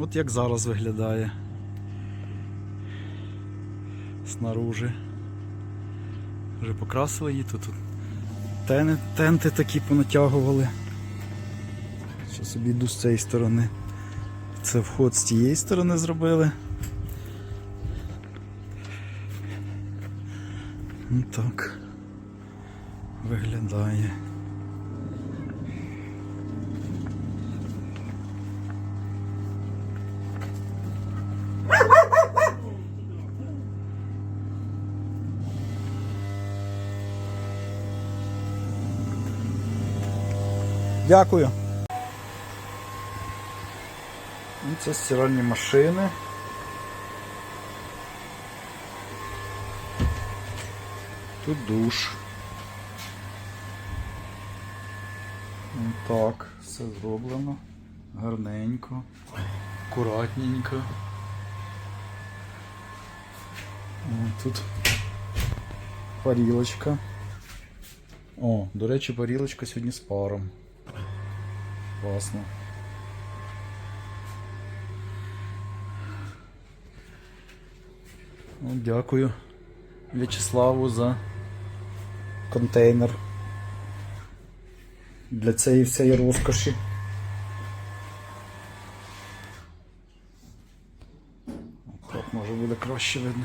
От як зараз виглядає. Снаружи. Вже покрасили її тут. тут тени, тенти такі понатягували. Що собі йду з цієї сторони. Це вход з тієї сторони зробили. Ну так виглядає. Дякую. Ну, Це стиральні машини. Тут душ. Ну, Так, все зроблено. Гарненько, акуратненько. Тут парілочка. О, до речі, парілочка сьогодні з паром. Класно. Ну, дякую В'ячеславу за контейнер для цієї всієї розкоші. Так, може буде краще видно.